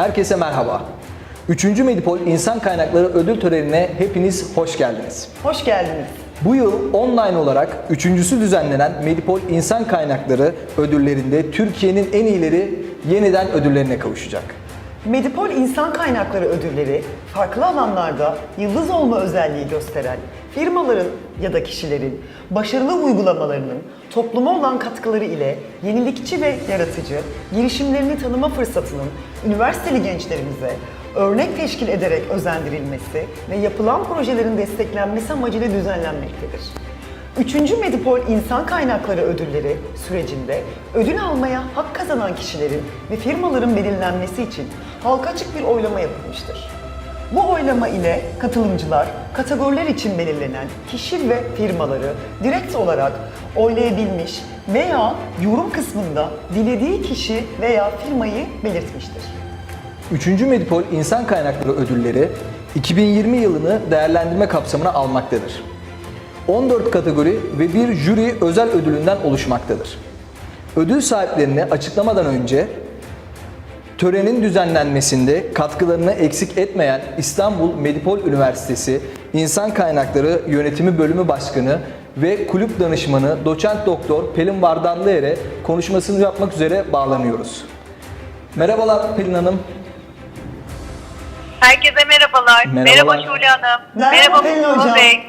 Herkese merhaba. 3. Medipol İnsan Kaynakları Ödül Töreni'ne hepiniz hoş geldiniz. Hoş geldiniz. Bu yıl online olarak üçüncüsü düzenlenen Medipol İnsan Kaynakları ödüllerinde Türkiye'nin en iyileri yeniden ödüllerine kavuşacak. Medipol İnsan Kaynakları Ödülleri, farklı alanlarda yıldız olma özelliği gösteren firmaların ya da kişilerin başarılı uygulamalarının topluma olan katkıları ile yenilikçi ve yaratıcı girişimlerini tanıma fırsatının üniversiteli gençlerimize örnek teşkil ederek özendirilmesi ve yapılan projelerin desteklenmesi amacıyla düzenlenmektedir. Üçüncü Medipol İnsan Kaynakları Ödülleri sürecinde ödül almaya hak kazanan kişilerin ve firmaların belirlenmesi için halka açık bir oylama yapılmıştır. Bu oylama ile katılımcılar kategoriler için belirlenen kişi ve firmaları direkt olarak oylayabilmiş veya yorum kısmında dilediği kişi veya firmayı belirtmiştir. 3. Medipol İnsan Kaynakları Ödülleri 2020 yılını değerlendirme kapsamına almaktadır. 14 kategori ve bir jüri özel ödülünden oluşmaktadır. Ödül sahiplerini açıklamadan önce törenin düzenlenmesinde katkılarını eksik etmeyen İstanbul Medipol Üniversitesi İnsan Kaynakları Yönetimi Bölümü Başkanı ve kulüp danışmanı doçent doktor Pelin Vardanlıer'e konuşmasını yapmak üzere bağlanıyoruz. Merhabalar Pelin Hanım. Herkese merhabalar. Merhabalar. Merhaba Şule Hanım. Merhaba Pelin Mustafa Hocam. Bey.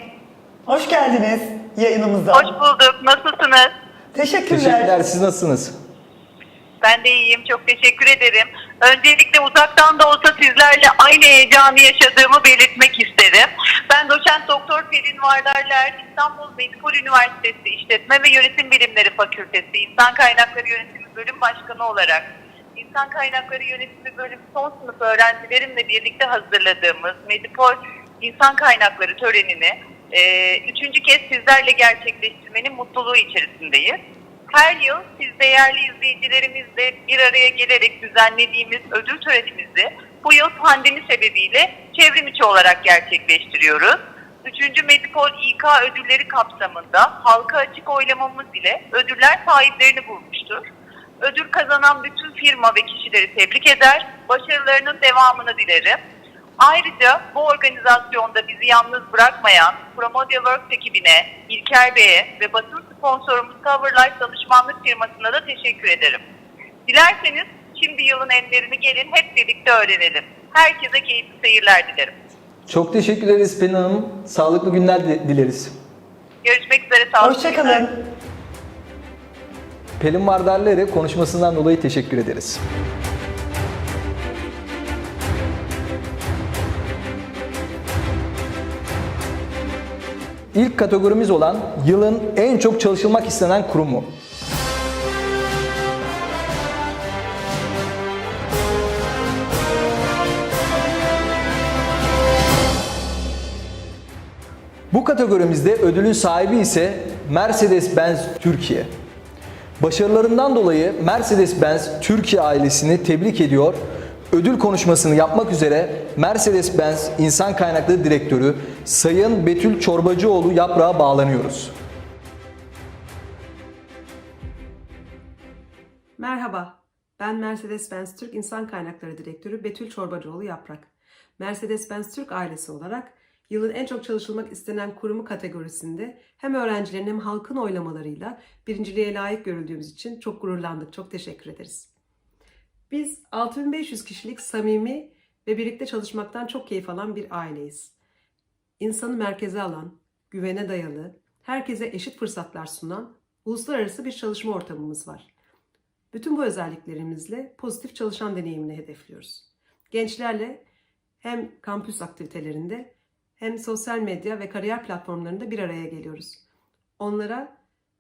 Hoş geldiniz yayınımıza. Hoş bulduk. Nasılsınız? Teşekkürler. Teşekkürler. Siz nasılsınız? Ben de iyiyim. Çok teşekkür ederim. Öncelikle uzaktan da olsa sizlerle aynı heyecanı yaşadığımı belirtmek isterim. Ben doçent doktor Pelin Vardarlar, İstanbul Medipol Üniversitesi İşletme ve Yönetim Bilimleri Fakültesi İnsan Kaynakları Yönetimi Bölüm Başkanı olarak İnsan Kaynakları Yönetimi Bölümü son sınıf öğrencilerimle birlikte hazırladığımız Medipol İnsan Kaynakları törenini e, üçüncü kez sizlerle gerçekleştirmenin mutluluğu içerisindeyiz. Her yıl siz değerli izleyicilerimizle bir araya gelerek düzenlediğimiz ödül törenimizi bu yıl pandemi sebebiyle çevrim içi olarak gerçekleştiriyoruz. Üçüncü Medipol İK ödülleri kapsamında halka açık oylamamız ile ödüller sahiplerini bulmuştur. Ödül kazanan bütün firma ve kişileri tebrik eder, başarılarının devamını dilerim. Ayrıca bu organizasyonda bizi yalnız bırakmayan Promodia Works ekibine, İlker Bey'e ve basın sponsorumuz Cover Life danışmanlık firmasına da teşekkür ederim. Dilerseniz şimdi yılın enlerini gelin hep birlikte öğrenelim. Herkese keyifli seyirler dilerim. Çok teşekkür ederiz Pelin Hanım. Sağlıklı günler di- dileriz. Görüşmek üzere. sağlıklı günler. Hoşçakalın. Pelin Vardarlıer'e konuşmasından dolayı teşekkür ederiz. İlk kategorimiz olan yılın en çok çalışılmak istenen kurumu. Bu kategorimizde ödülün sahibi ise Mercedes-Benz Türkiye. Başarılarından dolayı Mercedes-Benz Türkiye ailesini tebrik ediyor. Ödül konuşmasını yapmak üzere Mercedes-Benz İnsan Kaynakları Direktörü Sayın Betül Çorbacıoğlu yaprağa bağlanıyoruz. Merhaba, ben Mercedes-Benz Türk İnsan Kaynakları Direktörü Betül Çorbacıoğlu Yaprak. Mercedes-Benz Türk ailesi olarak yılın en çok çalışılmak istenen kurumu kategorisinde hem öğrencilerin hem halkın oylamalarıyla birinciliğe layık görüldüğümüz için çok gururlandık. Çok teşekkür ederiz. Biz 6500 kişilik samimi ve birlikte çalışmaktan çok keyif alan bir aileyiz. İnsanı merkeze alan, güvene dayalı, herkese eşit fırsatlar sunan uluslararası bir çalışma ortamımız var. Bütün bu özelliklerimizle pozitif çalışan deneyimini hedefliyoruz. Gençlerle hem kampüs aktivitelerinde hem sosyal medya ve kariyer platformlarında bir araya geliyoruz. Onlara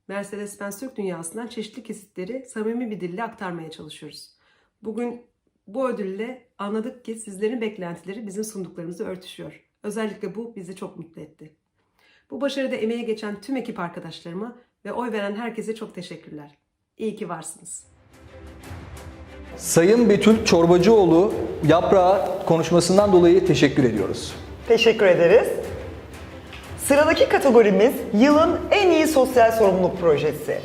Mercedes-Benz Türk dünyasından çeşitli kesitleri samimi bir dille aktarmaya çalışıyoruz. Bugün Bu ödülle anladık ki sizlerin beklentileri bizim sunduklarımızı örtüşüyor. Özellikle bu bizi çok mutlu etti. Bu başarıda emeğe geçen tüm ekip arkadaşlarıma ve oy veren herkese çok teşekkürler. İyi ki varsınız. Sayın Betül Çorbacıoğlu Yaprağa konuşmasından dolayı teşekkür ediyoruz. Teşekkür ederiz. Sıradaki kategorimiz yılın en iyi sosyal sorumluluk projesi.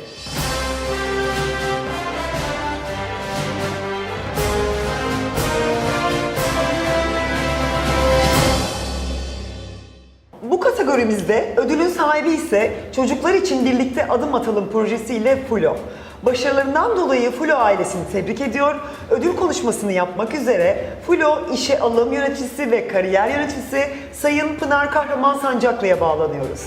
Bu kategorimizde ödülün sahibi ise Çocuklar için Birlikte Adım Atalım projesiyle FULO. Başarılarından dolayı FULO ailesini tebrik ediyor. Ödül konuşmasını yapmak üzere FULO İşe Alım Yöneticisi ve Kariyer Yöneticisi Sayın Pınar Kahraman Sancaklı'ya bağlanıyoruz.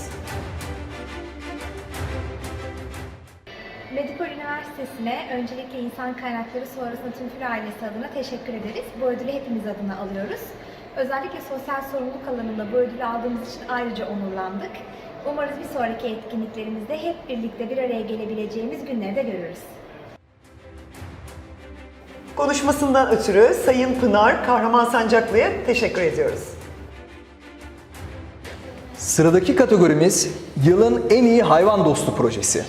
Medipol Üniversitesi'ne öncelikle insan kaynakları sonrasında tüm Fil ailesi adına teşekkür ederiz. Bu ödülü hepimiz adına alıyoruz. Özellikle sosyal sorumluluk alanında bu ödülü aldığımız için ayrıca onurlandık. Umarız bir sonraki etkinliklerimizde hep birlikte bir araya gelebileceğimiz günleri de görürüz. Konuşmasından ötürü Sayın Pınar Kahraman Sancaklı'ya teşekkür ediyoruz. Sıradaki kategorimiz yılın en iyi hayvan dostu projesi.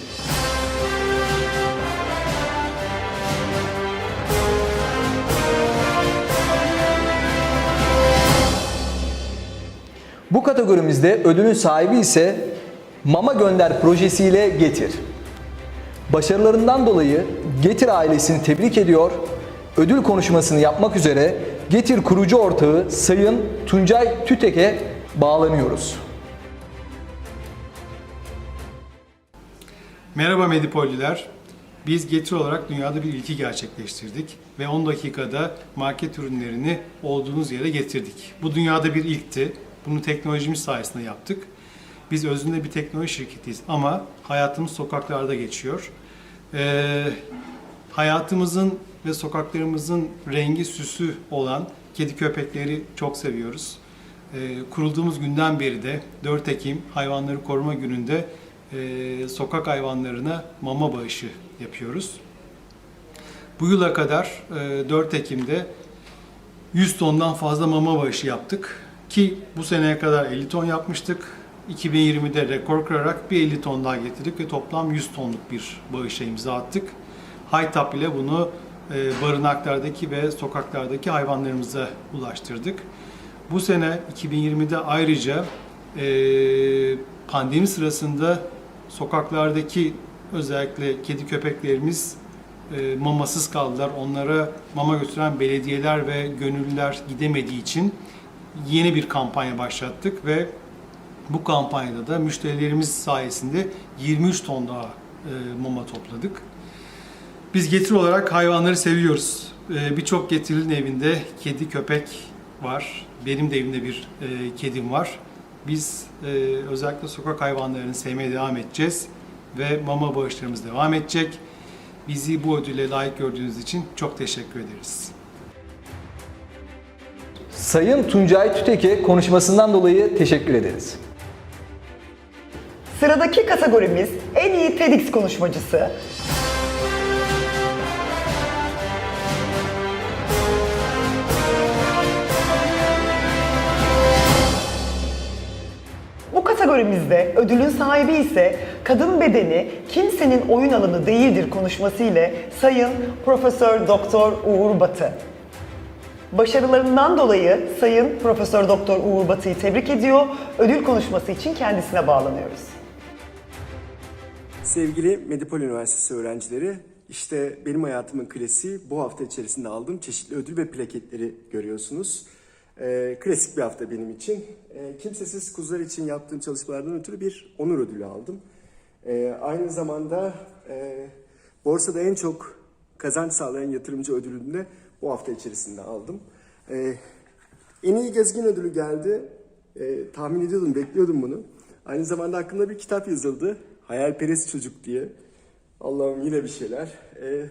Bu kategorimizde ödülün sahibi ise Mama Gönder projesiyle Getir. Başarılarından dolayı Getir ailesini tebrik ediyor. Ödül konuşmasını yapmak üzere Getir kurucu ortağı Sayın Tuncay Tütek'e bağlanıyoruz. Merhaba Medipoliler. Biz Getir olarak dünyada bir ilki gerçekleştirdik ve 10 dakikada market ürünlerini olduğunuz yere getirdik. Bu dünyada bir ilkti. Bunu teknolojimiz sayesinde yaptık. Biz özünde bir teknoloji şirketiyiz ama hayatımız sokaklarda geçiyor. Ee, hayatımızın ve sokaklarımızın rengi süsü olan kedi köpekleri çok seviyoruz. Ee, kurulduğumuz günden beri de 4 Ekim Hayvanları Koruma Günü'nde e, sokak hayvanlarına mama bağışı yapıyoruz. Bu yıla kadar e, 4 Ekim'de 100 tondan fazla mama bağışı yaptık ki bu seneye kadar 50 ton yapmıştık. 2020'de rekor kırarak bir 50 ton daha getirdik ve toplam 100 tonluk bir bağışa imza attık. Haytap ile bunu e, barınaklardaki ve sokaklardaki hayvanlarımıza ulaştırdık. Bu sene 2020'de ayrıca e, pandemi sırasında sokaklardaki özellikle kedi köpeklerimiz e, mamasız kaldılar. Onlara mama götüren belediyeler ve gönüllüler gidemediği için yeni bir kampanya başlattık ve bu kampanyada da müşterilerimiz sayesinde 23 ton daha e, mama topladık. Biz getir olarak hayvanları seviyoruz. Ee, Birçok getirinin evinde kedi, köpek var. Benim de evimde bir e, kedim var. Biz e, özellikle sokak hayvanlarını sevmeye devam edeceğiz ve mama bağışlarımız devam edecek. Bizi bu ödüle layık gördüğünüz için çok teşekkür ederiz. Sayın Tuncay Tütek'e konuşmasından dolayı teşekkür ederiz. Sıradaki kategorimiz en iyi TEDx konuşmacısı. Bu kategorimizde ödülün sahibi ise kadın bedeni kimsenin oyun alanı değildir konuşması ile Sayın Profesör Doktor Uğur Batı. Başarılarından dolayı Sayın Profesör Doktor Uğur Batı'yı tebrik ediyor. Ödül konuşması için kendisine bağlanıyoruz. Sevgili Medipol Üniversitesi öğrencileri, işte benim hayatımın klasiği bu hafta içerisinde aldığım çeşitli ödül ve plaketleri görüyorsunuz. Ee, klasik bir hafta benim için. Ee, kimsesiz kuzular için yaptığım çalışmalardan ötürü bir onur ödülü aldım. Ee, aynı zamanda e, borsada en çok kazanç sağlayan yatırımcı ödülünü de bu hafta içerisinde aldım. Ee, en iyi gezgin ödülü geldi. Ee, tahmin ediyordum, bekliyordum bunu. Aynı zamanda hakkında bir kitap yazıldı. Hayalperest Çocuk diye. Allah'ım yine bir şeyler. Ee,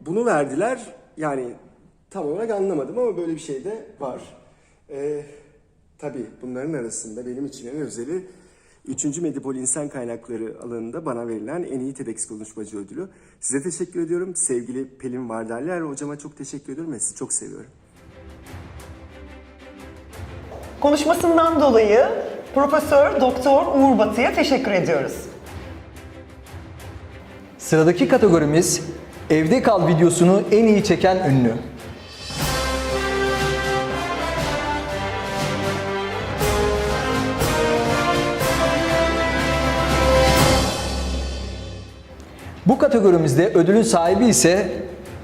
bunu verdiler. Yani tam olarak anlamadım ama böyle bir şey de var. Ee, tabii bunların arasında benim için en özeli 3. Medipol İnsan Kaynakları alanında bana verilen en iyi TEDx konuşmacı ödülü. Size teşekkür ediyorum. Sevgili Pelin Vardarler hocama çok teşekkür ediyorum ve sizi çok seviyorum. Konuşmasından dolayı Profesör Doktor Uğur Batı'ya teşekkür ediyoruz. Sıradaki kategorimiz Evde Kal videosunu en iyi çeken ünlü. Bu kategorimizde ödülün sahibi ise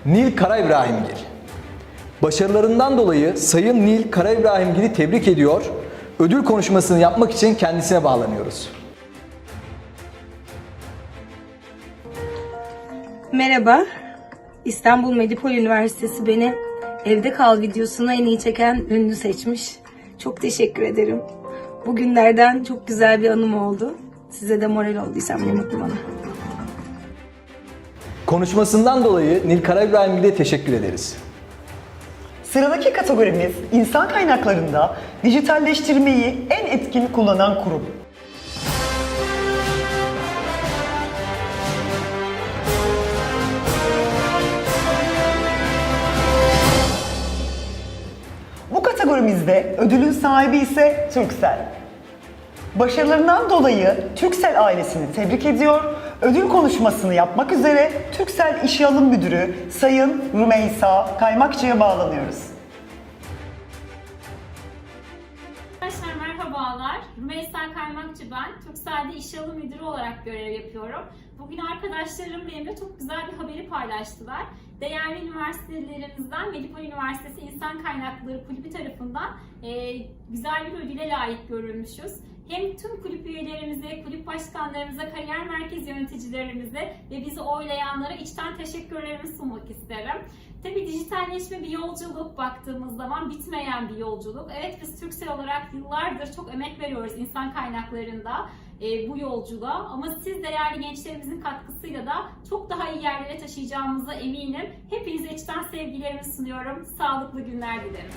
Nil Karaİbrahimgil. Başarılarından dolayı Sayın Nil Karaİbrahimgil'i tebrik ediyor, ödül konuşmasını yapmak için kendisine bağlanıyoruz. Merhaba. İstanbul Medipol Üniversitesi beni evde kal videosuna en iyi çeken ünlü seçmiş. Çok teşekkür ederim. Bugünlerden çok güzel bir anım oldu. Size de moral olduysam ne mutlu bana. Konuşmasından dolayı Nil Karaİbrahimgil'e teşekkür ederiz. Sıradaki kategorimiz insan kaynaklarında dijitalleştirmeyi en etkin kullanan kurum. Bu kategorimizde ödülün sahibi ise Turkcell. Başarılarından dolayı Turkcell ailesini tebrik ediyor, ödül konuşmasını yapmak üzere Turkcell İşe Alım Müdürü Sayın Rümeysa Kaymakçı'ya bağlanıyoruz. Arkadaşlar merhabalar. Rümeysa Kaymakçı ben. Türkcell'de İş Alım Müdürü olarak görev yapıyorum. Bugün arkadaşlarım benimle çok güzel bir haberi paylaştılar. Değerli üniversitelerimizden Medipol Üniversitesi İnsan Kaynakları Kulübü tarafından e, güzel bir ödüle layık görülmüşüz. Hem tüm kulüp üyelerimize, kulüp başkanlarımıza, kariyer merkez yöneticilerimize ve bizi oylayanlara içten teşekkürlerimi sunmak isterim. Tabii dijitalleşme bir yolculuk baktığımız zaman bitmeyen bir yolculuk. Evet biz Türksel olarak yıllardır çok emek veriyoruz insan kaynaklarında e, bu yolculuğa ama siz değerli gençlerimizin katkısıyla da çok daha iyi yerlere taşıyacağımıza eminim. Hepinize içten sevgilerimi sunuyorum. Sağlıklı günler dilerim.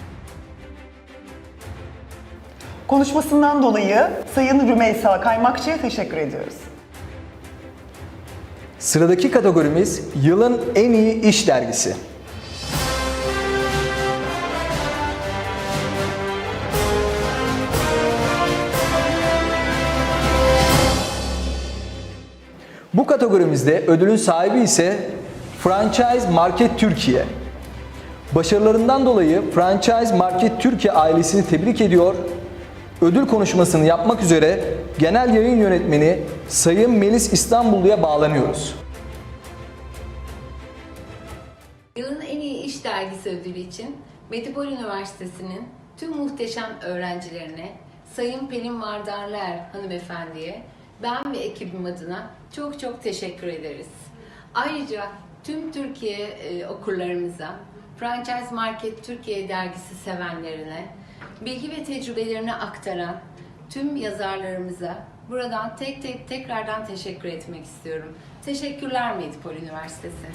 Konuşmasından dolayı Sayın Rümeysa Kaymakçı'ya teşekkür ediyoruz. Sıradaki kategorimiz Yılın En İyi İş Dergisi. Bu kategorimizde ödülün sahibi ise Franchise Market Türkiye. Başarılarından dolayı Franchise Market Türkiye ailesini tebrik ediyor. Ödül konuşmasını yapmak üzere Genel Yayın Yönetmeni Sayın Melis İstanbullu'ya bağlanıyoruz. Yılın en iyi iş dergisi ödülü için Medipol Üniversitesi'nin tüm muhteşem öğrencilerine, Sayın Pelin Vardarler hanımefendiye, ben ve ekibim adına çok çok teşekkür ederiz. Ayrıca tüm Türkiye e, okurlarımıza, Franchise Market Türkiye dergisi sevenlerine, bilgi ve tecrübelerini aktaran tüm yazarlarımıza buradan tek tek tekrardan teşekkür etmek istiyorum. Teşekkürler Medipol Üniversitesi.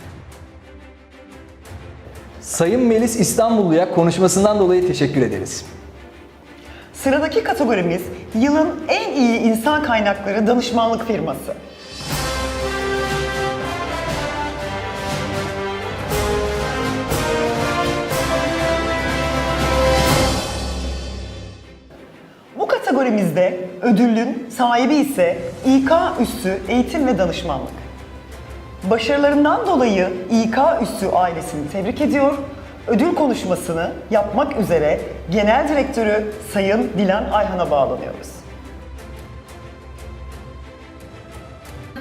Sayın Melis İstanbullu'ya konuşmasından dolayı teşekkür ederiz. Sıradaki kategorimiz yılın en iyi insan kaynakları danışmanlık firması. Kategorimizde ödülün sahibi ise İK Üssü Eğitim ve Danışmanlık. Başarılarından dolayı İK Üssü ailesini tebrik ediyor, ödül konuşmasını yapmak üzere Genel Direktörü Sayın Dilan Ayhan'a bağlanıyoruz.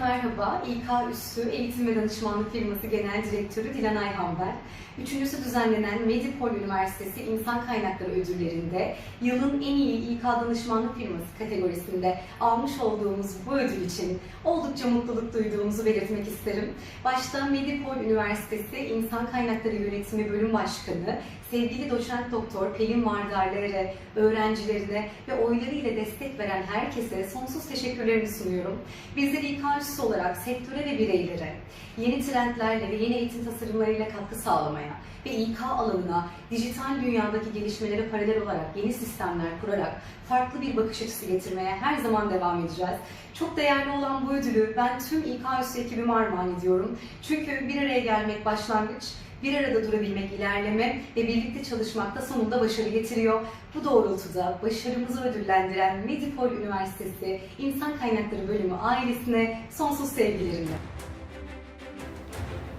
Merhaba, İK Üssü Eğitim ve Danışmanlık Firması Genel Direktörü Dilan Ayhan ben. Üçüncüsü düzenlenen Medipol Üniversitesi İnsan Kaynakları Ödülleri'nde yılın en iyi İK danışmanlık firması kategorisinde almış olduğumuz bu ödül için oldukça mutluluk duyduğumuzu belirtmek isterim. Başta Medipol Üniversitesi İnsan Kaynakları Yönetimi Bölüm Başkanı sevgili doçent doktor Pelin Vardarlar'a, öğrencilerine ve oylarıyla destek veren herkese sonsuz teşekkürlerimi sunuyorum. Bizler İK Üssü olarak sektöre ve bireylere yeni trendlerle ve yeni eğitim tasarımlarıyla katkı sağlamaya ve İK alanına dijital dünyadaki gelişmelere paralel olarak yeni sistemler kurarak farklı bir bakış açısı getirmeye her zaman devam edeceğiz. Çok değerli olan bu ödülü ben tüm İK Üssü ekibime armağan ediyorum. Çünkü bir araya gelmek başlangıç, bir arada durabilmek ilerleme ve birlikte çalışmak da sonunda başarı getiriyor. Bu doğrultuda başarımızı ödüllendiren Medipol Üniversitesi İnsan Kaynakları Bölümü ailesine sonsuz sevgilerimle.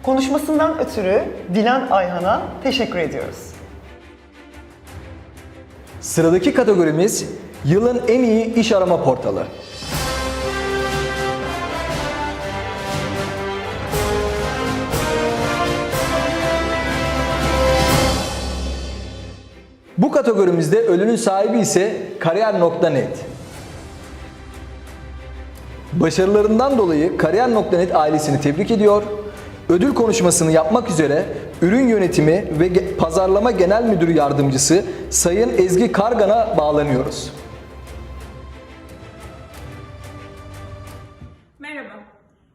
Konuşmasından ötürü Dilan Ayhan'a teşekkür ediyoruz. Sıradaki kategorimiz yılın en iyi iş arama portalı. Bu kategorimizde ödülün sahibi ise kariyer.net. Başarılarından dolayı Kariyer.net ailesini tebrik ediyor. Ödül konuşmasını yapmak üzere ürün yönetimi ve pazarlama genel müdürü yardımcısı Sayın Ezgi Kargan'a bağlanıyoruz. Merhaba.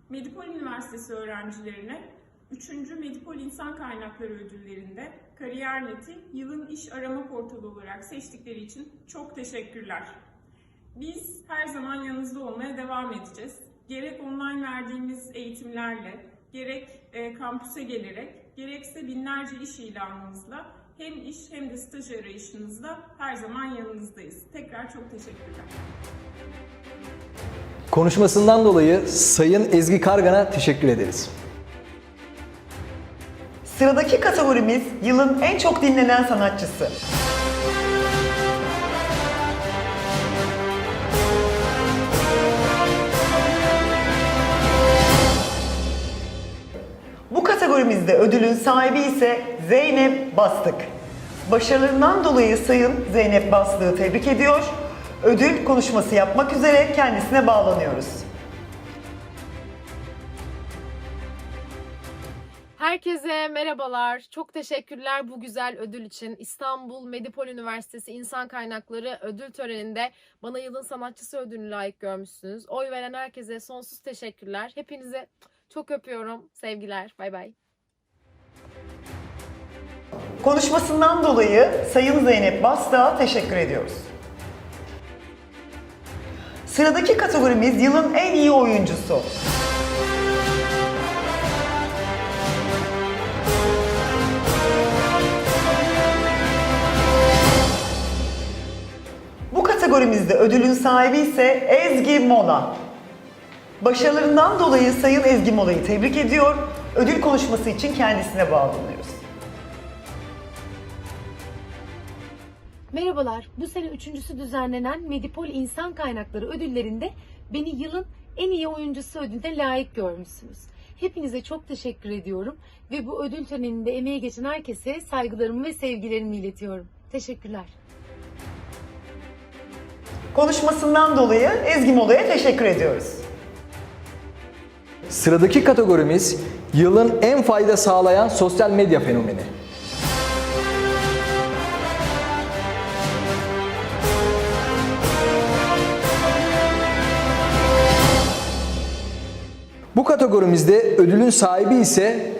Medipol Üniversitesi öğrencilerine 3. Medipol İnsan Kaynakları Ödülleri'nde Kariyer.net'i yılın iş arama portalı olarak seçtikleri için çok teşekkürler. Biz her zaman yanınızda olmaya devam edeceğiz. Gerek online verdiğimiz eğitimlerle, gerek e, kampüse gelerek, gerekse binlerce iş ilanımızla hem iş hem de staj arayışınızda her zaman yanınızdayız. Tekrar çok teşekkürler. Konuşmasından dolayı Sayın Ezgi Kargan'a teşekkür ederiz. Sıradaki kategorimiz yılın en çok dinlenen sanatçısı. Bu kategorimizde ödülün sahibi ise Zeynep Bastık. Başarılarından dolayı Sayın Zeynep Bastık'ı tebrik ediyor. Ödül konuşması yapmak üzere kendisine bağlanıyoruz. Herkese merhabalar. Çok teşekkürler bu güzel ödül için. İstanbul Medipol Üniversitesi İnsan Kaynakları ödül töreninde bana yılın sanatçısı ödülünü layık görmüşsünüz. Oy veren herkese sonsuz teşekkürler. Hepinize çok öpüyorum. Sevgiler. Bay bay. Konuşmasından dolayı Sayın Zeynep Bastık'a teşekkür ediyoruz. Sıradaki kategorimiz yılın en iyi oyuncusu. Kategorimizde ödülün sahibi ise Ezgi Mola. Başarılarından dolayı Sayın Ezgi Mola'yı tebrik ediyor. Ödül konuşması için kendisine bağlanıyoruz. Merhabalar. Bu sene üçüncüsü düzenlenen Medipol İnsan Kaynakları ödüllerinde beni yılın en iyi oyuncusu ödülüne layık görmüşsünüz. Hepinize çok teşekkür ediyorum ve bu ödül töreninde emeği geçen herkese saygılarımı ve sevgilerimi iletiyorum. Teşekkürler. Konuşmasından dolayı Ezgi Mola'ya teşekkür ediyoruz. Sıradaki kategorimiz yılın en fayda sağlayan sosyal medya fenomeni. Bu kategorimizde ödülün sahibi ise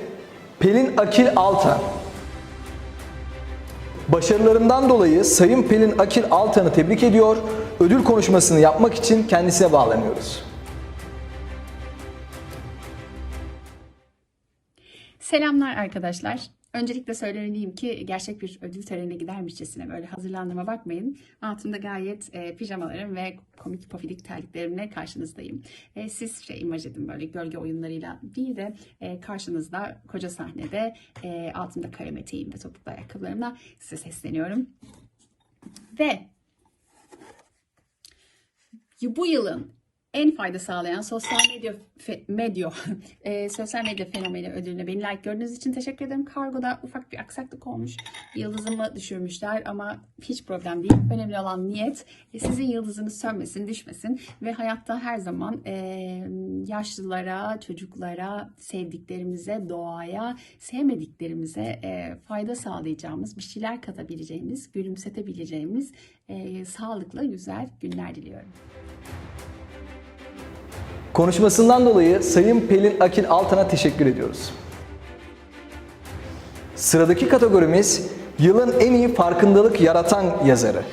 Pelin Akil Altan. Başarılarından dolayı Sayın Pelin Akil Altan'ı tebrik ediyor. Ödül konuşmasını yapmak için kendisine bağlanıyoruz. Selamlar arkadaşlar. Öncelikle söylemeliyim ki gerçek bir ödül törenine gidermişçesine böyle hazırlandığıma bakmayın. Altında gayet e, pijamalarım ve komik pofidik terliklerimle karşınızdayım. E, siz şey imaj edin böyle gölge oyunlarıyla değil de e, karşınızda koca sahnede e, altında kare eteğim ve topuklu ayakkabılarımla size sesleniyorum. Ve bu yılın en fayda sağlayan sosyal medya fe, medya e, sosyal medya fenomeni ödülüne beni layık gördüğünüz için teşekkür ederim. Kargoda ufak bir aksaklık olmuş. Yıldızımı düşürmüşler ama hiç problem değil. Önemli olan niyet. E, sizin yıldızınız sönmesin, düşmesin ve hayatta her zaman e, yaşlılara, çocuklara, sevdiklerimize, doğaya, sevmediklerimize e, fayda sağlayacağımız, bir şeyler katabileceğimiz, gülümsetebileceğimiz e, sağlıklı, güzel günler diliyorum. Konuşmasından dolayı Sayın Pelin Akil Altan'a teşekkür ediyoruz. Sıradaki kategorimiz yılın en iyi farkındalık yaratan yazarı.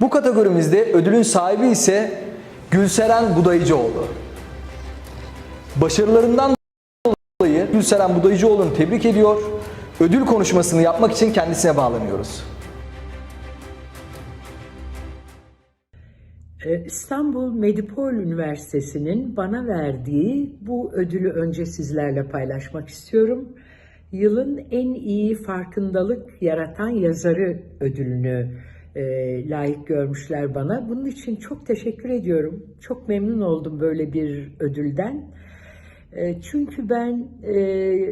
Bu kategorimizde ödülün sahibi ise Gülseren Budayıcıoğlu. Başarılarından Gülseren Budayıcıoğlu'nu tebrik ediyor. Ödül konuşmasını yapmak için kendisine bağlanıyoruz. Ee, İstanbul Medipol Üniversitesi'nin bana verdiği bu ödülü önce sizlerle paylaşmak istiyorum. Yılın en iyi farkındalık yaratan yazarı ödülünü e, layık görmüşler bana. Bunun için çok teşekkür ediyorum. Çok memnun oldum böyle bir ödülden. E, Çünkü ben e,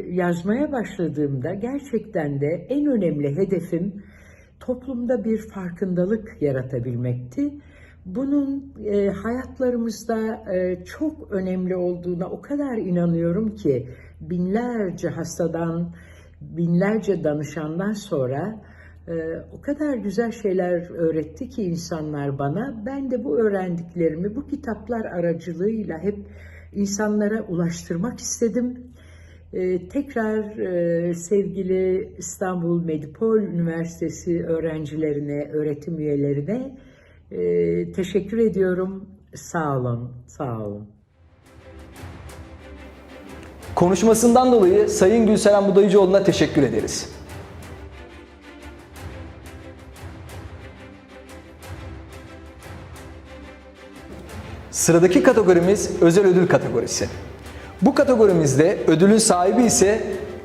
yazmaya başladığımda gerçekten de en önemli hedefim toplumda bir farkındalık yaratabilmekti. Bunun e, hayatlarımızda çok önemli olduğuna o kadar inanıyorum ki binlerce hastadan, binlerce danışandan sonra o kadar güzel şeyler öğretti ki insanlar bana. Ben de bu öğrendiklerimi bu kitaplar aracılığıyla hep insanlara ulaştırmak istedim. Ee, tekrar e, sevgili İstanbul Medipol Üniversitesi öğrencilerine, öğretim üyelerine e, teşekkür ediyorum. Sağ olun, sağ olun. Konuşmasından dolayı Sayın Gülseren Budayıcıoğlu'na teşekkür ederiz. Sıradaki kategorimiz özel ödül kategorisi. Bu kategorimizde ödülün sahibi ise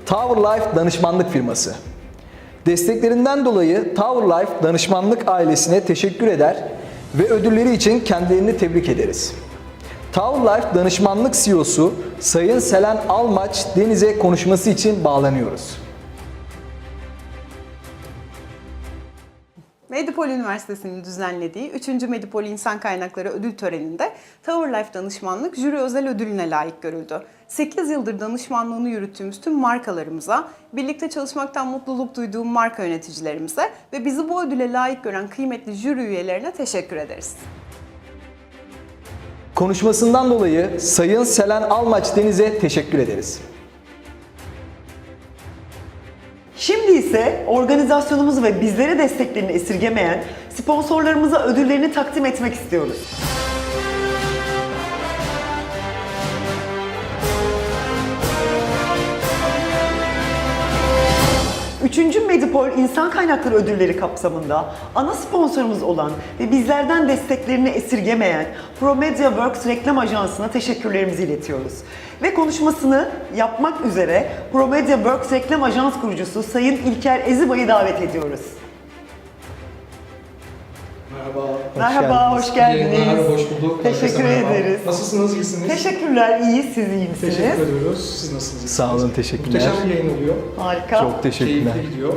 Tower Life danışmanlık firması. Desteklerinden dolayı Tower Life danışmanlık ailesine teşekkür eder ve ödülleri için kendilerini tebrik ederiz. Tower Life danışmanlık CEO'su Sayın Selen Almaç Deniz'e konuşması için bağlanıyoruz. Medipol Üniversitesi'nin düzenlediği 3. Medipol İnsan Kaynakları Ödül Töreni'nde Tower Life Danışmanlık jüri özel ödülüne layık görüldü. 8 yıldır danışmanlığını yürüttüğümüz tüm markalarımıza, birlikte çalışmaktan mutluluk duyduğum marka yöneticilerimize ve bizi bu ödüle layık gören kıymetli jüri üyelerine teşekkür ederiz. Konuşmasından dolayı Sayın Selen Almaç Deniz'e teşekkür ederiz. Şimdi ise organizasyonumuzu ve bizleri desteklerini esirgemeyen sponsorlarımıza ödüllerini takdim etmek istiyoruz. Üçüncü Medipol İnsan Kaynakları Ödülleri kapsamında ana sponsorumuz olan ve bizlerden desteklerini esirgemeyen ProMedia Works Reklam Ajansı'na teşekkürlerimizi iletiyoruz. Ve konuşmasını yapmak üzere ProMedia Works Reklam Ajans kurucusu Sayın İlker Ezibay'ı davet ediyoruz. Merhaba. Merhaba, hoş geldiniz. Merhaba, hoş bulduk. Teşekkür Herkese merhaba. ederiz. Nasılsınız, iyisiniz? Teşekkürler, iyi. Siz iyi misiniz? Teşekkür ediyoruz. Siz nasılsınız? Sağ olun, teşekkürler. Muhteşem bir yayın oluyor. Harika. Çok teşekkürler. Keyifli gidiyor.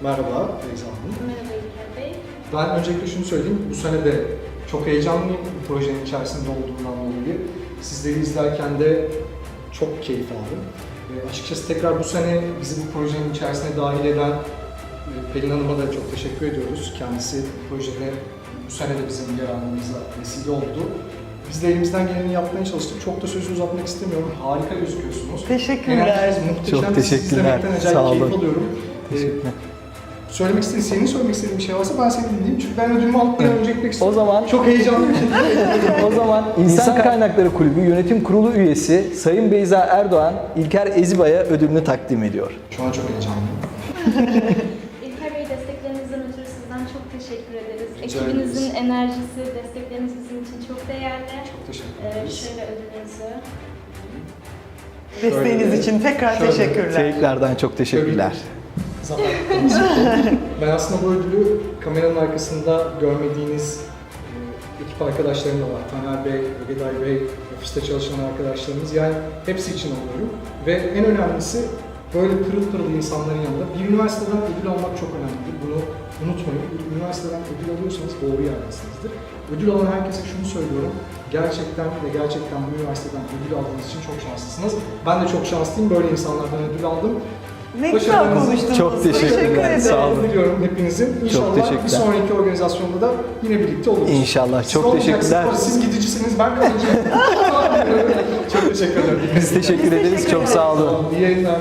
Merhaba Beyza Hanım. Merhaba İlker Bey. Ben öncelikle şunu söyleyeyim. Bu sene de çok heyecanlıyım bu projenin içerisinde olduğumdan dolayı. Sizleri izlerken de çok keyif aldım. E, açıkçası tekrar bu sene bizi bu projenin içerisine dahil eden e, Pelin Hanım'a da çok teşekkür ediyoruz. Kendisi projede bu sene de bizim yer almamıza vesile oldu. Biz de elimizden geleni yapmaya çalıştık. Çok da sözü uzatmak istemiyorum. Harika gözüküyorsunuz. Teşekkürler. Enerjiniz muhteşem. Çok Sizi teşekkürler. acayip Sağ keyif olun. alıyorum. Ee, Teşekkürler. söylemek istediğin, senin söylemek istediğin bir şey varsa ben seni dinleyeyim. Çünkü ben ödülümü almadan önce gitmek O istiyorum. zaman Çok heyecanlıyım. o zaman İnsan Kaynakları Kulübü Yönetim Kurulu üyesi Sayın Beyza Erdoğan İlker Ezibay'a ödülünü takdim ediyor. Şu an çok heyecanlıyım. İlker Bey desteklerinizden ötürü sizden çok teşekkür ederiz. Rica Ekibinizin enerjisi, destekleriniz bizim için çok değerli. Çok teşekkür Ee, ederiz. şöyle ödülünüzü. Desteğiniz için tekrar şöyle- teşekkürler. Tekrardan çok teşekkürler. Zafer ben aslında bu ödülü kameranın arkasında görmediğiniz e, ekip arkadaşlarım da var. Taner Bey, Ögeday Bey, ofiste çalışan arkadaşlarımız. Yani hepsi için alıyorum. Ve en önemlisi böyle pırıl pırıl insanların yanında bir üniversiteden ödül almak çok önemlidir. Bunu unutmayın. Üniversiteden ödül alıyorsanız doğru yerdesinizdir. Ödül alan herkese şunu söylüyorum. Gerçekten ve gerçekten bu üniversiteden ödül aldığınız için çok şanslısınız. Ben de çok şanslıyım. Böyle insanlardan ödül aldım. Ne güzel konuştunuz. Çok teşekkürler, ederim. sağ olun. Diliyorum hepinizin. İnşallah bir teşekkürler. sonraki organizasyonda da yine birlikte oluruz. İnşallah. Siz Çok olmayacaksınız, teşekkürler. Siz gidicisiniz, ben kalacağım. çok teşekkür ederim. Biz teşekkür ederiz. Çok sağ olun. İyi yayınlar.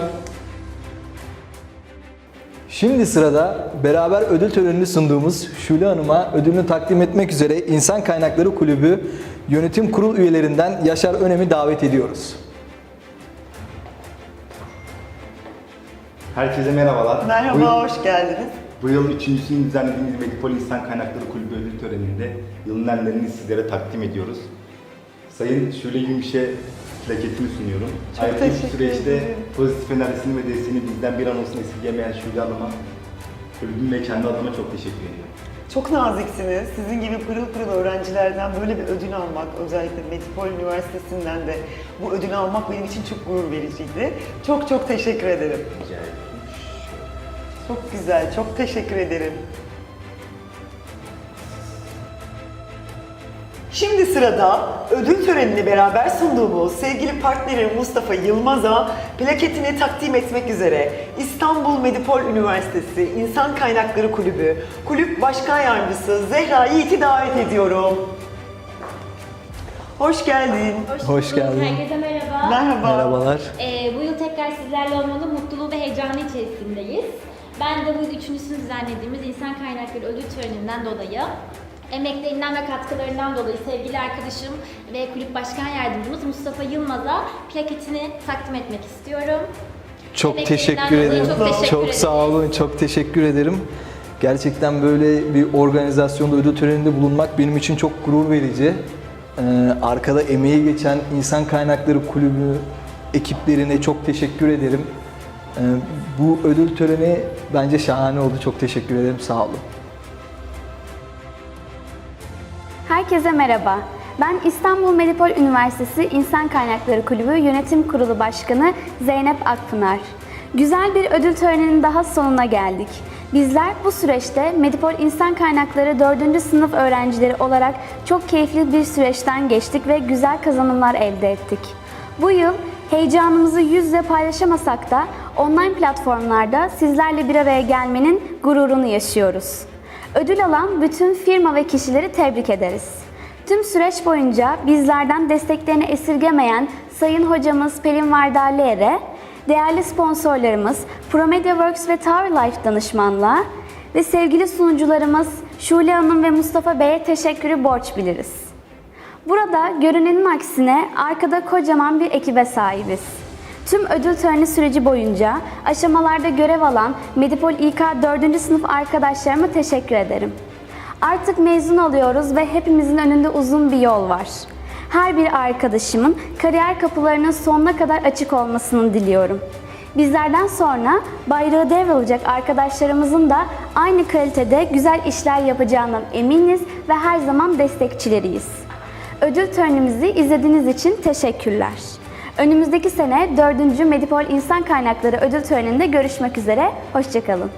Şimdi sırada beraber ödül törenini sunduğumuz Şule Hanım'a ödülünü takdim etmek üzere İnsan Kaynakları Kulübü Yönetim Kurul üyelerinden Yaşar Önem'i davet ediyoruz. Herkese merhabalar. Merhaba, Bu, hoş geldiniz. bu yıl üçüncüsünü düzenlediğimiz Medipol İnsan Kaynakları Kulübü ödül töreninde yılın enlerini sizlere takdim ediyoruz. Sayın Şule Gümüş'e plaketini sunuyorum. Çok Ayrıca bu teşekkür süreçte ederim. pozitif enerjisini ve desteğini bizden bir an olsun esirgemeyen Şule Hanım'a, kulübüm ve kendi adıma çok teşekkür ediyorum. Çok naziksiniz. Sizin gibi pırıl pırıl öğrencilerden böyle bir ödül almak, özellikle Metropol Üniversitesi'nden de bu ödülü almak benim için çok gurur vericiydi. Çok çok teşekkür ederim. Rica ederim. Çok güzel, çok teşekkür ederim. Şimdi sırada ödül törenini beraber sunduğumuz sevgili partnerim Mustafa Yılmaz'a plaketini takdim etmek üzere İstanbul Medipol Üniversitesi İnsan Kaynakları Kulübü Kulüp Başkan Yardımcısı Zehra Yiğit'i davet ediyorum. Hoş geldin. Hoş geldin. Herkese merhaba. Merhaba. Merhabalar. Ee, bu yıl tekrar sizlerle olmanın mutluluğu ve heyecanı içerisindeyiz. Ben de bu yıl üçüncüsünü düzenlediğimiz İnsan Kaynakları Ödül Töreni'nden dolayı emeklerinden ve katkılarından dolayı sevgili arkadaşım ve kulüp başkan yardımcımız Mustafa Yılmaz'a plaketini takdim etmek istiyorum. Çok Emeklerinden teşekkür dolayı ederim. Çok, teşekkür Çok sağ olun. Çok teşekkür ederim. Gerçekten böyle bir organizasyonda ödül töreninde bulunmak benim için çok gurur verici. Ee, arkada emeği geçen İnsan Kaynakları Kulübü ekiplerine çok teşekkür ederim. Ee, bu ödül töreni bence şahane oldu. Çok teşekkür ederim. Sağ olun. Herkese merhaba. Ben İstanbul Medipol Üniversitesi İnsan Kaynakları Kulübü Yönetim Kurulu Başkanı Zeynep Akpınar. Güzel bir ödül töreninin daha sonuna geldik. Bizler bu süreçte Medipol İnsan Kaynakları 4. sınıf öğrencileri olarak çok keyifli bir süreçten geçtik ve güzel kazanımlar elde ettik. Bu yıl heyecanımızı yüzle paylaşamasak da online platformlarda sizlerle bir araya gelmenin gururunu yaşıyoruz. Ödül alan bütün firma ve kişileri tebrik ederiz. Tüm süreç boyunca bizlerden desteklerini esirgemeyen Sayın Hocamız Pelin Vardarlıer'e, değerli sponsorlarımız ProMediaWorks ve Tower Life danışmanlığa ve sevgili sunucularımız Şule Hanım ve Mustafa Bey'e teşekkürü borç biliriz. Burada görünenin aksine arkada kocaman bir ekibe sahibiz. Tüm ödül töreni süreci boyunca aşamalarda görev alan Medipol İK 4. sınıf arkadaşlarıma teşekkür ederim. Artık mezun oluyoruz ve hepimizin önünde uzun bir yol var. Her bir arkadaşımın kariyer kapılarının sonuna kadar açık olmasını diliyorum. Bizlerden sonra bayrağı devralacak arkadaşlarımızın da aynı kalitede güzel işler yapacağından eminiz ve her zaman destekçileriyiz. Ödül törenimizi izlediğiniz için teşekkürler. Önümüzdeki sene 4. Medipol İnsan Kaynakları Ödül Töreni'nde görüşmek üzere. Hoşçakalın.